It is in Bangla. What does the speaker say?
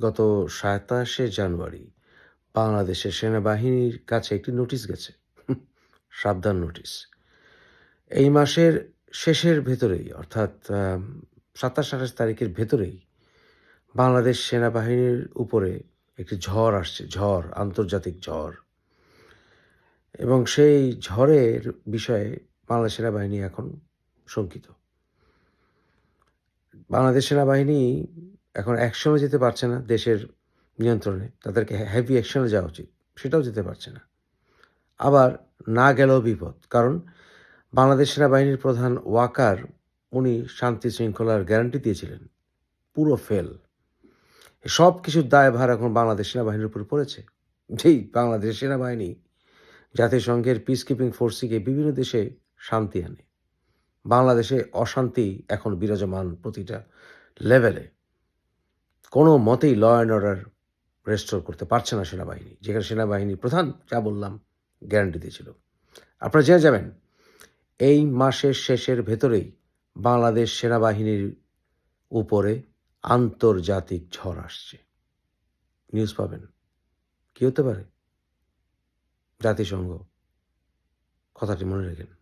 গত সাতাশে জানুয়ারি বাংলাদেশের সেনাবাহিনীর কাছে একটি নোটিশ গেছে। সাবধান নোটিশ। এই মাসের শেষের ভেতরেই, অর্থাৎ সাতাশ, আঠাশ তারিখের ভেতরেই বাংলাদেশ সেনাবাহিনীর উপরে একটি ঝড় আসছে, ঝড়, আন্তর্জাতিক ঝড়। এবং সেই ঝড়ের বিষয়ে বাংলাদেশ সেনাবাহিনী এখন শঙ্কিত। বাংলাদেশ সেনাবাহিনী এখন অ্যাকশনে যেতে পারছে না দেশের নিয়ন্ত্রণে। তাদেরকে হ্যাভি অ্যাকশনে যাওয়া উচিত। সেটাও যেতে পারছে না। আবার না গেলেও বিপদ। কারণ বাংলাদেশ সেনাবাহিনীর প্রধান ওয়াকার, উনি শান্তি শৃঙ্খলার গ্যারান্টি দিয়েছিলেন। পুরো ফেল সব কিছুর দায়ভার এখন বাংলাদেশ সেনাবাহিনীর উপর পড়েছে। যেই বাংলাদেশ সেনাবাহিনী জাতিসংঘের পিস কিপিং ফোর্সিকে বিভিন্ন দেশে শান্তি আনে। বাংলাদেশে অশান্তি এখন বিরাজমান প্রতিটা লেভেলে কোনো মতেই ল অ্যান্ড অর্ডার রেস্টোর করতে পারছে না সেনাবাহিনী। যেখানে সেনাবাহিনী প্রধান, যা বললাম গ্যারান্টি দিয়েছিল। আপনারা জেনে যাবেন, এই মাসের শেষের ভেতরেই বাংলাদেশ সেনাবাহিনীর উপরে আন্তর্জাতিক ঝড় আসছে। নিউজ পাবেন। কী হতে পারে? জাতিসংঘ। কথাটি মনে রেখেন।